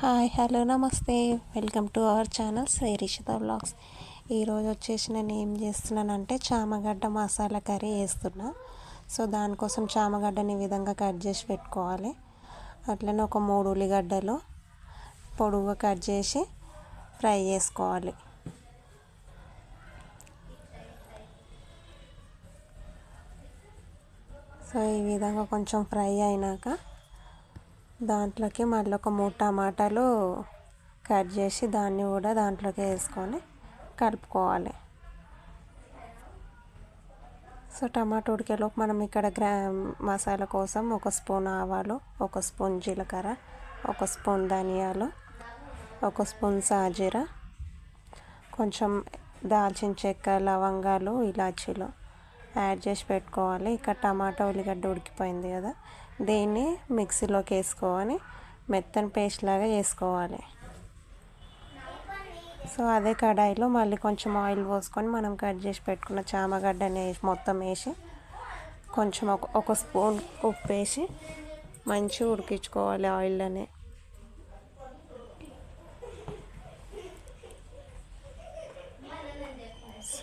Hi hello namaste. Welcome to our channel Sririshitha blogs ఈరోజు వచ్చేసి నేను ఏం చేస్తున్నానంటే చామగడ్డ మసాలా కర్రీ వేస్తున్నా సో దానికోసం చామగడ్డని ఈ విధంగా కట్ చేసి పెట్టుకోవాలి. అట్లనే ఒక మూడు ఉల్లిగడ్డలు పొడుగుగా కట్ చేసి ఫ్రై చేసుకోవాలి. సో ఈ విధంగా కొంచెం ఫ్రై అయినాక దాంట్లోకి మళ్ళీ ఒక మూడు టమాటాలు కట్ చేసి దాన్ని కూడా దాంట్లోకి వేసుకొని కలుపుకోవాలి. సో టమాటో ఉడికేలోపు మనం ఇక్కడ గ్రా మసాలా కోసం ఒక స్పూన్ ఆవాలు ఒక స్పూన్ జీలకర్ర ఒక స్పూన్ ధనియాలు ఒక స్పూన్ సాజీర కొంచెం దాల్చిన చెక్క లవంగాలు ఇలాచీలు యాడ్ చేసి పెట్టుకోవాలి. ఇక్కడ టమాటా ఉల్లిగడ్డ ఉడికిపోయింది కదా. దీన్ని మిక్సీలోకి వేసుకోవాలి మెత్తని పేస్ట్ లాగా వేసుకోవాలి సో అదే కడాయిలో మళ్ళీ కొంచెం ఆయిల్ పోసుకొని మనం కట్ చేసి పెట్టుకున్న చామగడ్డని వేసి మొత్తం వేసి కొంచెం ఒక ఒక స్పూన్ ఉప్పు వేసి మంచిగా ఉడికించుకోవాలి ఆయిల్లోనే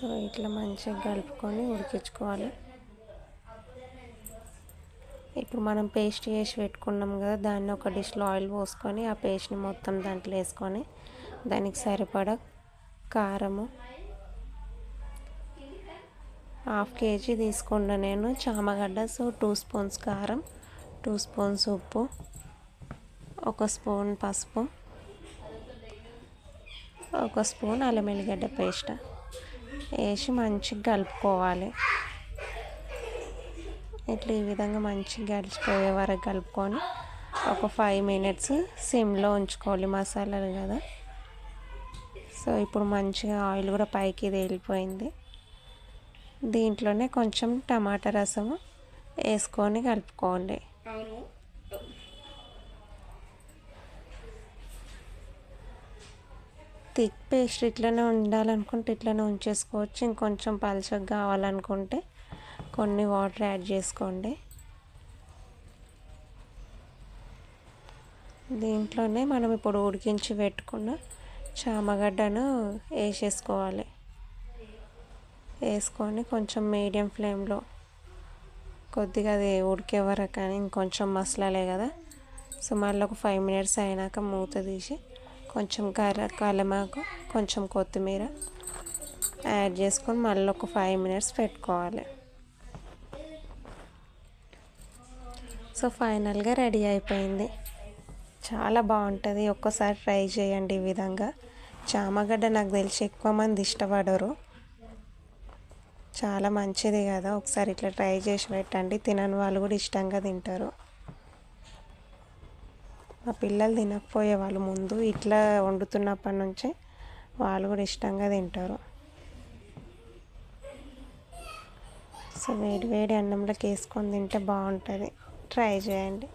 సో ఇట్లా మంచిగా కలుపుకొని ఉడికించుకోవాలి. ఇప్పుడు మనం పేస్ట్ చేసి పెట్టుకున్నాం కదా దాన్ని ఒక డిష్లో ఆయిల్ పోసుకొని ఆ పేస్ట్ని మొత్తం దాంట్లో వేసుకొని దానికి సరిపడా కారము హాఫ్ కేజీ తీసుకున్నా నేను. చామగడ్డ సో టూ స్పూన్స్ కారం టూ స్పూన్స్ ఉప్పు ఒక స్పూన్ పసుపు ఒక స్పూన్ అల్లం ఎల్లిగడ్డ పేస్ట్. వేసి మంచిగా కలుపుకోవాలి. ఇట్లా ఈ విధంగా మంచిగా గడిచిపోయే వరకు కలుపుకొని ఒక ఫైవ్ మినిట్స్ సిమ్లో ఉంచుకోవాలి మసాలాలు కదా. సో ఇప్పుడు మంచిగా ఆయిల్ కూడా పైకి తేలిపోయింది. దీంట్లోనే కొంచెం టమాటా రసము వేసుకొని కలుపుకోండి. థిక్ పేస్ట్ ఇట్లనే ఉండాలనుకుంటే ఇట్లనే ఉంచేసుకోవచ్చు. ఇంకొంచెం పలచగా కావాలనుకుంటే కొన్ని వాటర్ యాడ్ చేసుకోండి. దీంట్లోనే మనం ఇప్పుడు ఉడికించి పెట్టుకున్న చామగడ్డను వేసేసుకోవాలి. వేసుకొని కొంచెం మీడియం ఫ్లేమ్లో కొద్దిగా అది ఉడికే వరకు కానీ ఇంకొంచెం మసలాలే కదా. సో మళ్ళీ ఒక ఫైవ్ మినిట్స్ అయినాక మూత తీసి కొంచెం కర కలమాకు కొంచెం కొత్తిమీర యాడ్ చేసుకొని మళ్ళీ ఒక ఫైవ్ మినిట్స్ పెట్టుకోవాలి. సో ఫైనల్గా రెడీ అయిపోయింది. చాలా బాగుంటుంది. ఒక్కసారి ట్రై చేయండి ఈ విధంగా. చామగడ్డ నాకు తెలిసి ఎక్కువ మంది ఇష్టపడరు. చాలా మంచిది కదా. ఒకసారి ఇట్లా ట్రై చేసి పెట్టండి. తినని వాళ్ళు కూడా ఇష్టంగా తింటారు. మా పిల్లలు తినకపోయే వాళ్ళు ముందు ఇట్లా వండుతున్నప్పటి నుంచి వాళ్ళు కూడా ఇష్టంగా తింటారు. సో వేడి వేడి అన్నంలోకి వేసుకొని తింటే బాగుంటుంది. ట్రై చేయండి.